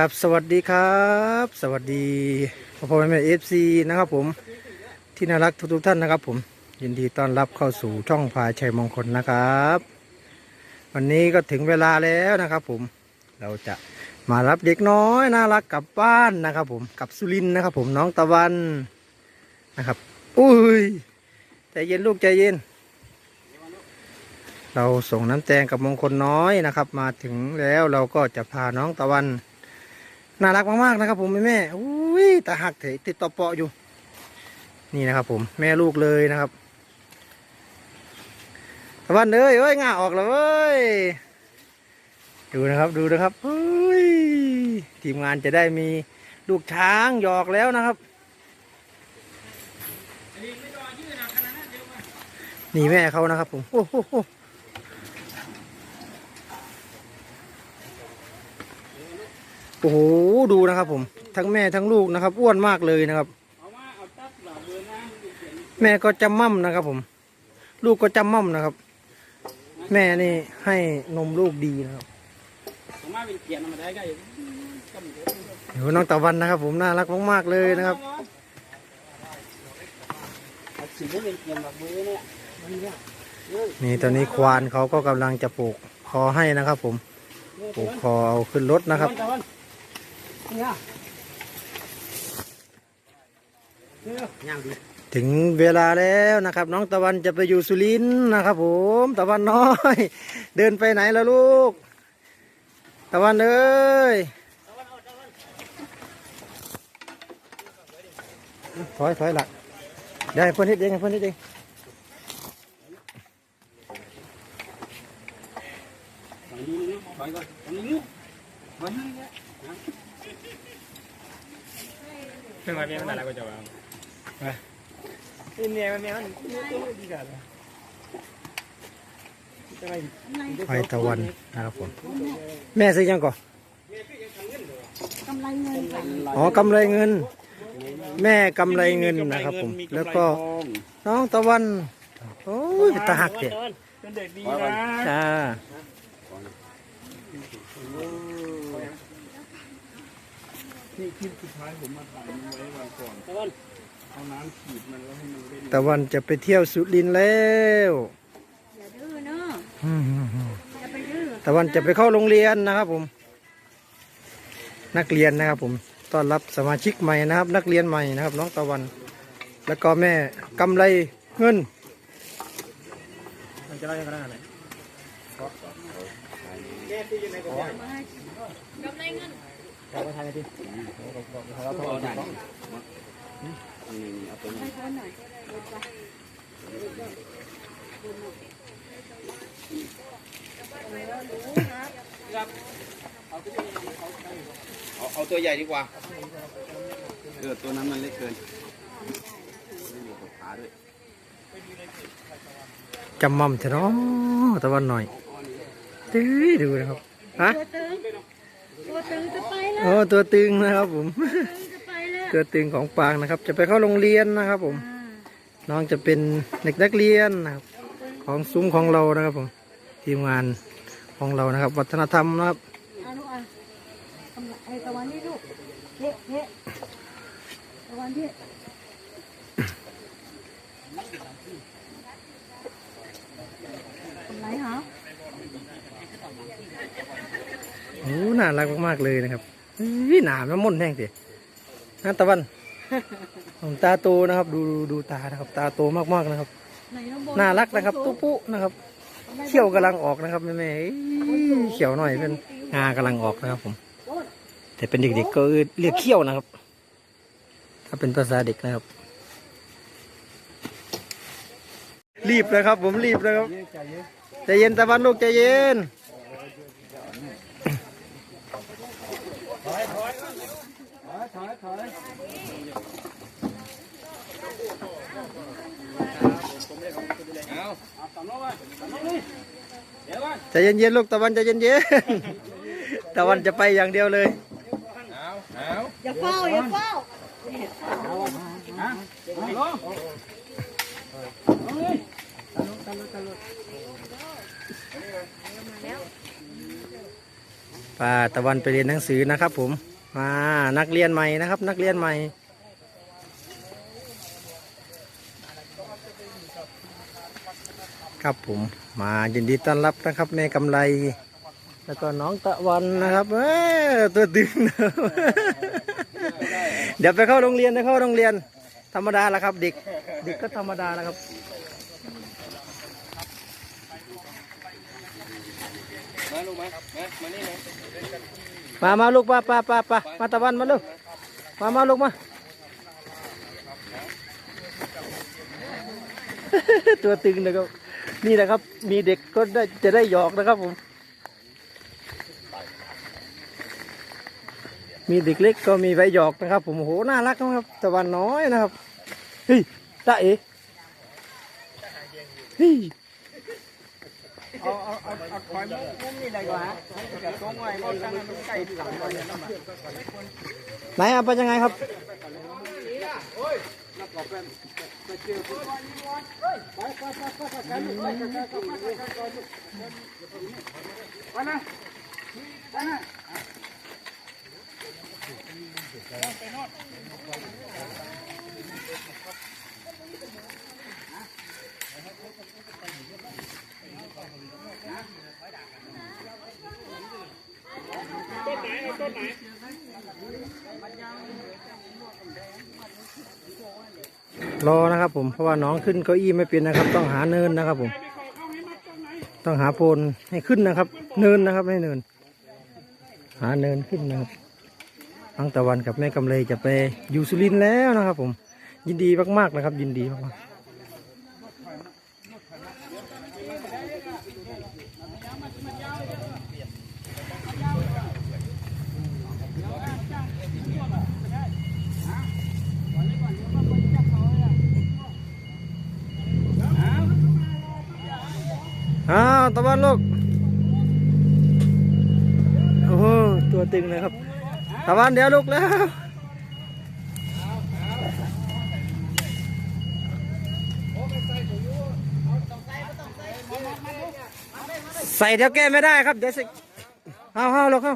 ครับสวัสดีครับ สวัสดีพ่อพ่อแม่แม่เอฟซีนะครับผมที่น่ารักทุกๆท่านนะครับ ผมยินดีต้อนรับเข้าสู่ช่องพาชัยมงคลนะครับ วันนี้ก็ถึงเวลาแล้วนะครับ ผมเราจะมารับเด็กน้อยน่ารักกลับบ้านนะครับ ผมกับสุรินนะครับ ผมน้องตะวันนะครับอุ้ยใจเย็นลูกใจเย็น เราส่งน้ำแตงกับมงคลน้อยนะครับ มาถึงแล้วเราก็จะพาน้องตะวัน น่ารักมากๆนะครับผมแม่ๆอุ้ยตาหักเถติดต่อเปาะอยู่ นี่นะครับผมแม่ลูกเลยนะครับตะวันเอ้ยเอ้ยง่าออกแล้วเว้ยดูนะครับดูนะครับเฮ้ยทีมงานจะได้มีลูกช้างหยอกแล้วนะครับนี่แม่เขานะครับผมโอ้โห โอ้โหดูนะครับผมทั้งแม่ทั้งลูกนะครับ อ้วนมากเลยนะครับ แม่ก็จำม่ำนะครับผม ลูกก็จำม่ำนะครับ แม่นี่ให้นมลูกดีนะครับเดี๋ยวน้องตะวันนะครับ ผมน่ารักมากๆเลยนะครับสิ่งที่เป็นเกียรติแบบมือเนี่ยมันเนี่ยนี่ตอนนี้ควานเขาก็กำลังจะปลูกคอให้นะครับ ผมปลูกคอเอาขึ้นรถนะครับ เนี่ยย่างดีถึงเวลาแล้วนะครับ น้องตะวันจะไปอยู่สุรินทร์นะครับ ผมตะวันน้อย เดินไปไหนแล้วลูก ตะวันเอ้ยถอยถอยหลักได้เพื่อนนิดเองให้เพื่อนนิดเองฝั่งนี้นะฝั่งก่อนฝั่งนี้ฝั่งนี้เนี่ย เพิ่งมาเมียมันอะไรก็จะวางเมียมันเมียมันดีกันไฟตะวันนะครับผมแม่ซื้อยังก่อนกำไรเงินค่ะอ๋อกำไรเงิน แม่กำไรเงินนะครับผม แล้วก็น้องตะวัน โอ้ยตาหักเด็เป็นเด็กดีนะจ้า นี่คลิปสุดท้ายผมมาถ่ายมันไว้วันก่อนตะวันเอาน้ำฉีดมันแล้วให้มันเล่นตะวันจะไปเที่ยวสุรินทร์แล้วอย่าดื้อเนาะอืมอย่าไปดื้อตะวันจะไปเข้าโรงเรียนนะครับผม นักเรียนนะครับผมต้อนรับสมาชิกใหม่นะครับ นักเรียนใหม่นะครับ น้องตะวัน แล้วก็แม่กำไรเงิน มันจะไล่ขนาดไหนเอาได้นี่นี่ เอาตัวนี้ให้เขาหน่อยเอาเอาตัวใหญ่ดีกว่าเออตัวนั้นมันเล็กเกินไม่มีตัวขาด้วยจำมั่มเถอะเนาะตะวันหน่อยตื้อดูนะครับฮะ ตัวตึงตัวตึงจะไปแล้วโอ้ตัวตึงนะครับผมตึงจะไปแล้วตัวตึงของปางนะครับ จะไปเข้าโรงเรียนนะครับผมอ่าน้องจะเป็นเด็กนักเรียนนะครับ ของซุ้มของเรานะครับผม ทีมงานของเรานะครับ วัฒนธรรมนะครับเอาลูกอะกำลังไอ้ตะวันนี่ลูกเฮ้เฮ้ตะวันที่กำไรเหรอ โอ้น่ารักมากๆเลยนะครับวิหนามน้ำมนต์แห้งสินะตะวันผมตาโตนะครับดูดูดูตานะครับ ตาโตมากๆนะครับไหนน้องโบน่ารักนะครับ ตุ๊ปุ๊นะครับ เขี้ยวกำลังออกนะครับแม่แม่ๆเอ้ยเขียวหน่อยเป็นงากำลังออกนะครับ ผม แต่เป็นเด็กๆก็เรียกเขี้ยวนะครับ ถ้าเป็นภาษาเด็กนะครับ รีบเลยครับ ผมรีบเลยครับใจเย็นตะวันลูกใจเย็น เอาเอาสามล้อไปสามล้อนี่เดี๋ยวก่อนใจเย็นๆลูกตะวันใจเย็นๆตะวันจะไปอย่างเดียวเลยเอาเอาอย่าเฝ้าอย่าเฝ้าฮะเอาลงลงเลยป้าตะวันไปเรียนหนังสือนะครับผม มานักเรียนใหม่นะครับ นักเรียนใหม่ ครับผมมายินดีต้อนรับนะครับแม่กำไร แล้วก็น้องตะวันนะครับเอ้ยตัวตึงเดี๋ยวไปเข้าโรงเรียนไปเข้าโรงเรียน ธรรมดาละครับ เด็กเด็กก็ธรรมดาละครับมาลูกมามามานี่นะ มามาลูกมาปาปาปามาตะวันมาลูกมามาลูกมา ตัวตึงนะครับ นี่นะครับ มีเด็กก็ได้จะได้หยอกนะครับผม มีเด็กเล็กก็มีไว้หยอกนะครับ ผมโอ้โหน่ารักนะครับ ตะวันน้อยนะครับ เฮ้ยตาเอ๋เฮ้ย เอาเอาเอาเอาคอยมุ้งมุ้งนี่ได้กว่าจะต้องไว้มุ้งตั้งมันใกล้หลังก่อนนะไหนเอาไปยังไงครับไปนะไปนะ รอนะครับผมเพราะว่าน้องขึ้นเก้าอี้ไม่เป็นนะครับ ต้องหาเนินนะครับผม ต้องหาโพนให้ขึ้นนะครับ เนินนะครับให้เนิน หาเนินขึ้นนะครับน้งตะวันกับแม่กำเลยจะไปอยู่สุรินทร์แล้วนะครับ ผม ยินดีมากๆนะครับ ยินดีมากๆ ตะวันลูก โอ้โหตัวตึงเลยครับ ตะวันเดี๋ยวลูกแล้ว ใส่เดี๋ยวแก้ไม่ได้ครับเดี๋ยวสิเอาเอาลูกเอา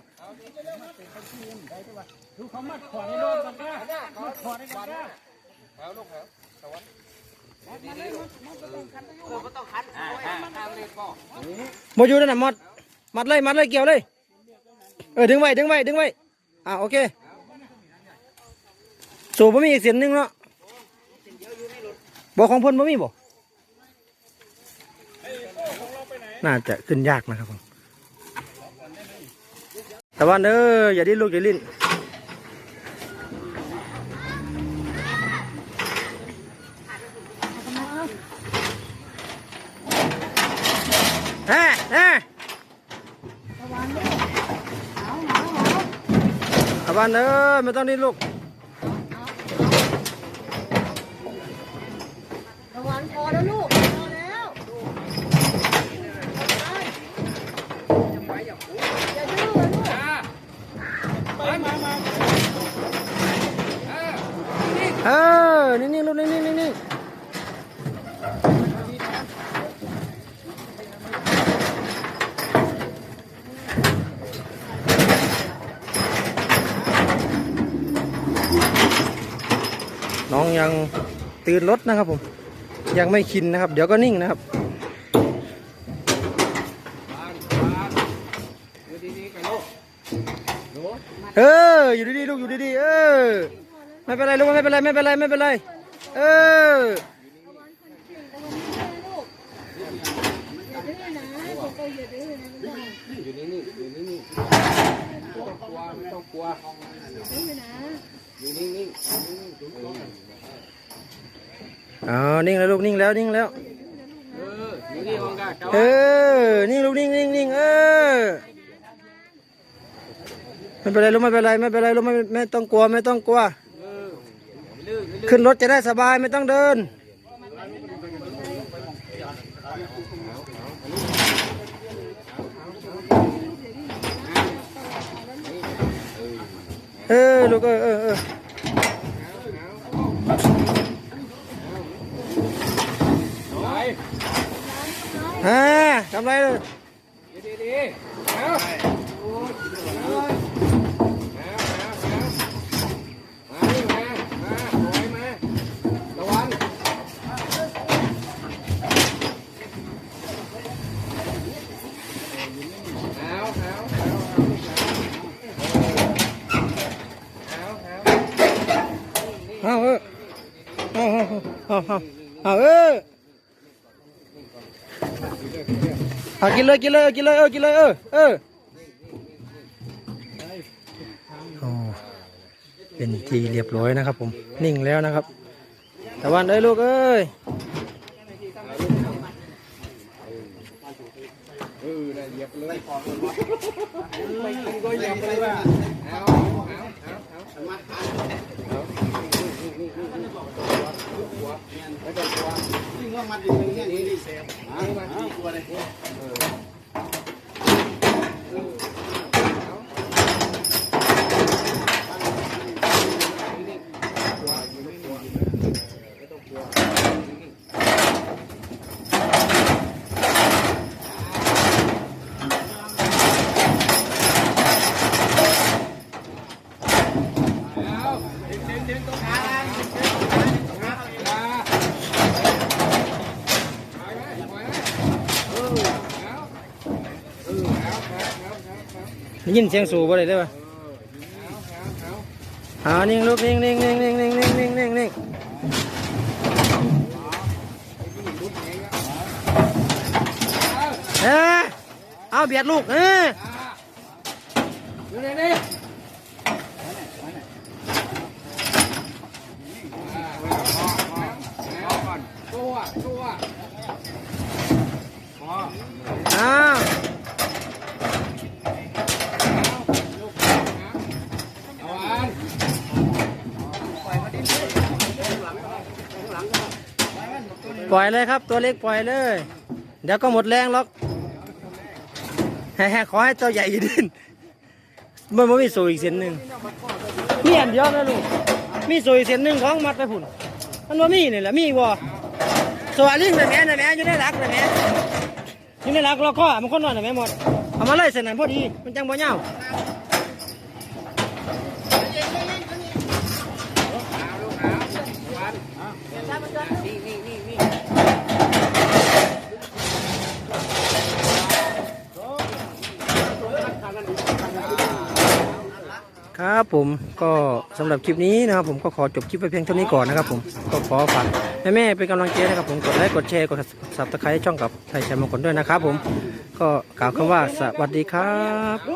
มาอยู่นั่นน่ะมัดมัดเลยมัดเลยเกี่ยวเลย เออดึงไว้ดึงไว้ดึงไว้อ่าโอเคสูบบ่มีอีกเสียนหนึงเนาะบอกของพ่นบ่มีบ่ น่าจะขึ้นยากนะครับผมแต่ว่าเอออย่าดิ้นลูกอย่าดิ้นเฮ้เฮ้ตะวันลูกหาวหาวหาวตะวันเออไม่ต้องดิ้นลูก ตะวันพอแล้วลูกพอแล้วอย่าดื้อเลยลูก เออนิ่งๆลูกนิ่งๆนิ่งๆน้องยังตื่นรถนะครับผม ยังไม่ชินนะครับ เดี๋ยวก็นิ่งนะครับ เออ อยู่ดีๆลูกอยู่ดีๆเออ ไม่เป็นไรลูกไม่เป็นไรไม่เป็นไรไม่เป็นไร เออเก่งตะวันไม่ได้ลูกอย่าดื้อนะบอกไปอย่าดื้อนะลูกอยู่นี่นี่อยู่นี่นี่ไม่ต้องกลัวไม่ต้องกลัวอย่าดื้อนะอยู่นิ่งนิ่งอ๋อนิ่งแล้วลูกนิ่งแล้วนิ่งแล้ว เอออยู่นี่ห้องกาเจ้าเออนิ่งลูกนิ่งนิ่งนิ่งเออ ไม่เป็นไรลูกไม่เป็นไรไม่เป็นไรลูกไม่ไม่ต้องกลัวไม่ต้องกลัว ขึ้นรถจะได้สบายไม่ต้องเดิน เออลูกเออเออเออฮ่าทำไรเลย เอาเอาเออเอากินเลยกินเลยกินเลยเออกินเลยเออเออโอ้เป็นทีเรียบร้อยนะครับ ผมนิ่งแล้วนะครับตะวันเอ้ยลูกเอ้ยก็ยังไม่ว่ายิ่งว่ามันอยู่ตรงนี้นี่เซฟเอามาที่ตัวเล นี่นี่นี่ ยินเสียงสูบอะไรได้ปะเอานิ่งลูกนิ่งนิ่งนิ่งนิ่งนิ่งนิ่งนิ่งนิ่งนิ่งเออเอาเบียดลูกเออตัวตัว อ้าว เอาอัน ปล่อยเลยครับ ตัวเล็กปล่อยเลย เดี๋ยวก็หมดแรงหรอกแฮ่ๆขอให้ตัวใหญ่ยืดินมันไม่มีสูอีกเส้นหนึ่งมีอันเดียวนะลูกมีสูอีกเส้นหนึ่งของมัดไปผุ่นมันว่ามีนี่แหละมีบ่สวัสดีนะแม่แม่อยู่ในรักนะแม่อยู่ในรักเราก็มันคนนอนแม่หมดเอามาเลยเส้นนั้นพอดีมันจังบ่เน่า ครับผมก็สำหรับคลิปนี้นะครับผมก็ขอจบคลิปไปเพียงเท่านี้ก่อนนะครับผมก็ขอฝากแม่ๆเป็นกำลังใจนะครับผมกดไลค์กดแชร์กดสับตะไคร้ช่องกับไทยชัยมงคลด้วยนะครับผมก็กล่าวคำว่าสวัสดีครับ